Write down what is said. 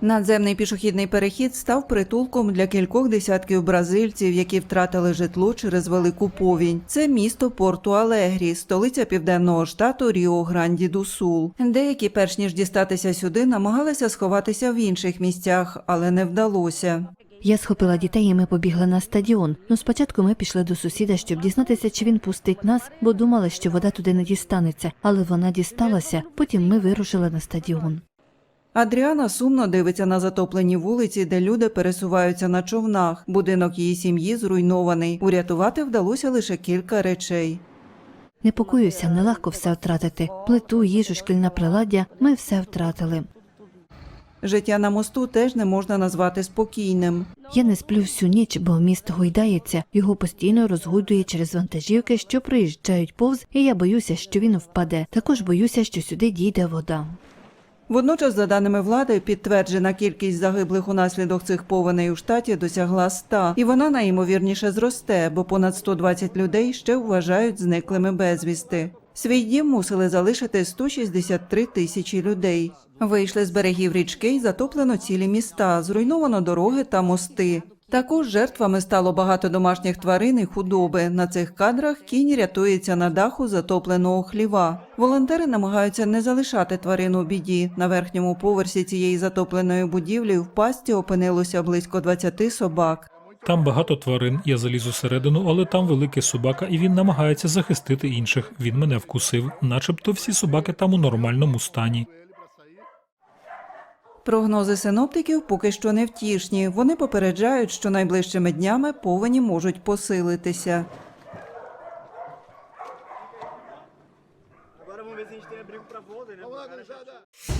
Надземний пішохідний перехід став притулком для кількох десятків бразильців, які втратили житло через велику повінь. Це місто Порту Алегрі, столиця південного штату Ріо Гранді ду Сул. Деякі, перш ніж дістатися сюди, намагалися сховатися в інших місцях, але не вдалося. Я схопила дітей, і ми побігли на стадіон. Ну, спочатку ми пішли до сусіда, щоб дізнатися, чи він пустить нас, бо думали, що вода туди не дістанеться, але вона дісталася. Потім ми вирушили на стадіон. Адріана сумно дивиться на затоплені вулиці, де люди пересуваються на човнах. Будинок її сім'ї зруйнований. Урятувати вдалося лише кілька речей. Непокоюся, нелегко все втратити. Плиту, їжу, шкільне приладдя. Ми все втратили. Життя на мосту теж не можна назвати спокійним. Я не сплю всю ніч, бо місто гойдається. Його постійно розгойдує через вантажівки, що проїжджають повз, і я боюся, що він впаде. Також боюся, що сюди дійде вода. Водночас, за даними влади, підтверджена кількість загиблих унаслідок цих повеней у штаті досягла 100, і вона найімовірніше зросте, бо понад 120 людей ще вважають зниклими безвісти. Свій дім мусили залишити 163 тисячі людей. Вийшли з берегів річки й затоплено цілі міста, зруйновано дороги та мости. Також жертвами стало багато домашніх тварин і худоби. На цих кадрах кінь рятується на даху затопленого хліва. Волонтери намагаються не залишати тварин у біді. На верхньому поверсі цієї затопленої будівлі в пасті опинилося близько 20 собак. Там багато тварин, я заліз усередину, але там великий собака, і він намагається захистити інших. Він мене вкусив, начебто всі собаки там у нормальному стані. Прогнози синоптиків поки що не втішні. Вони попереджають, що найближчими днями повені можуть посилитися. Agora vamos ver